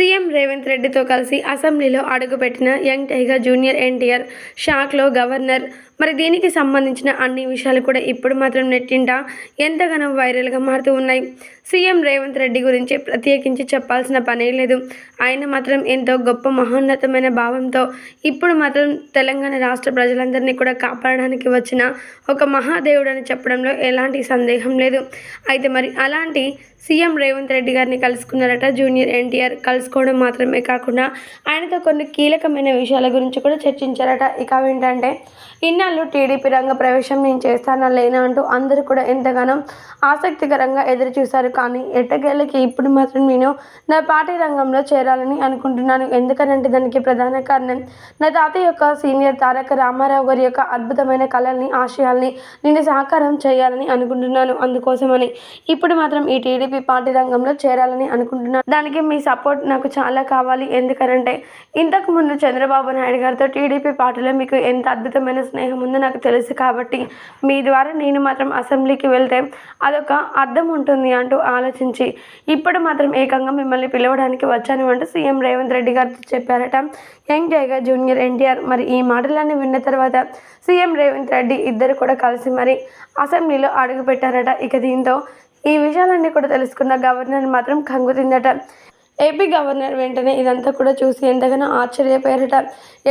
CM Revanth రెడ్డితో కలిసి అసెంబ్లీలో అడుగుపెట్టిన యంగ్ టైగర్ జూనియర్ ఎన్టీఆర్ షాక్లో గవర్నర్ మరి దీనికి సంబంధించిన అన్ని విషయాలు కూడా ఇప్పుడు మాత్రం నెట్టింట ఎంతగానో వైరల్గా మారుతూ ఉన్నాయి. సీఎం రేవంత్ రెడ్డి గురించి ప్రత్యేకించి చెప్పాల్సిన పనే లేదు. ఆయన మాత్రం ఎంతో గొప్ప మహోన్నతమైన భావంతో ఇప్పుడు మాత్రం తెలంగాణ రాష్ట్ర ప్రజలందరినీ కూడా కాపాడడానికి వచ్చిన ఒక మహాదేవుడు అని చెప్పడంలో ఎలాంటి సందేహం లేదు. అయితే మరి అలాంటి సీఎం రేవంత్ రెడ్డి గారిని కలుసుకున్నారట జూనియర్ ఎన్టీఆర్. కలుసుకోవడం మాత్రమే కాకుండా ఆయనతో కొన్ని కీలకమైన విషయాల గురించి కూడా చర్చించారట. ఇక ఏంటంటే ఇన్నాళ్ళు టీడీపీ రంగ ప్రవేశం నేను చేస్తానా లేనా అంటూ అందరూ కూడా ఎంతగానో ఆసక్తికరంగా ఎదురు చూశారు కానీ ఎట్టకేళ్ళకి ఇప్పుడు మాత్రం నేను నా పార్టీ రంగంలో చేరాలని అనుకుంటున్నాను. ఎందుకనంటే దానికి ప్రధాన కారణం నా తాత యొక్క సీనియర్ తారక రామారావు గారి యొక్క అద్భుతమైన కళల్ని ఆశయాల్ని నేను సహకారం చేయాలని అనుకుంటున్నాను. అందుకోసమని ఇప్పుడు మాత్రం ఈ టీడీపీ పార్టీ రంగంలో చేరాలని అనుకుంటున్నాను. దానికి మీ సపోర్ట్ నాకు చాలా కావాలి. ఎందుకనంటే ఇంతకుముందు చంద్రబాబు నాయుడు గారితో టీడీపీ పార్టీలో మీకు ఎంత అద్భుతమైన స్నేహం ముందు నాకు తెలుసు కాబట్టి మీ ద్వారా నేను మాత్రం అసెంబ్లీకి వెళ్తే అదొక అర్థం ఉంటుంది అంటూ ఆలోచించి ఇప్పుడు మాత్రం ఏకంగా మిమ్మల్ని పిలవడానికి వచ్చాను అంటూ సీఎం రేవంత్ రెడ్డి గారితో చెప్పారట. యంగ్ టైగర్ జూనియర్ ఎన్టీఆర్ మరి ఈ మాటలన్నీ విన్న తర్వాత సీఎం రేవంత్ రెడ్డి ఇద్దరు కూడా కలిసి మరి అసెంబ్లీలో అడుగు పెట్టారట ఇక దీంతో ఈ విషయాలన్నీ కూడా తెలుసుకున్న గవర్నర్ మాత్రం కంగు తిందట. ఏపీ గవర్నర్ వెంటనే ఇదంతా కూడా చూసి ఎంతగానో ఆశ్చర్యపోయారట.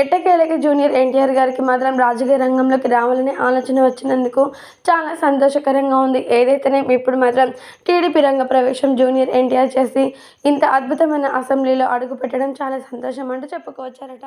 ఎట్టకేలకి జూనియర్ ఎన్టీఆర్ గారికి మాత్రం రాజకీయ రంగంలోకి రావాలనే ఆలోచన వచ్చినందుకు చాలా సంతోషకరంగా ఉంది. ఏదైతేనే ఇప్పుడు మాత్రం టీడీపీ రంగ ప్రవేశం జూనియర్ ఎన్టీఆర్ చేసి ఇంత అద్భుతమైన అసెంబ్లీలో అడుగు పెట్టడం చాలా సంతోషం అంటూ చెప్పుకోవచ్చారట.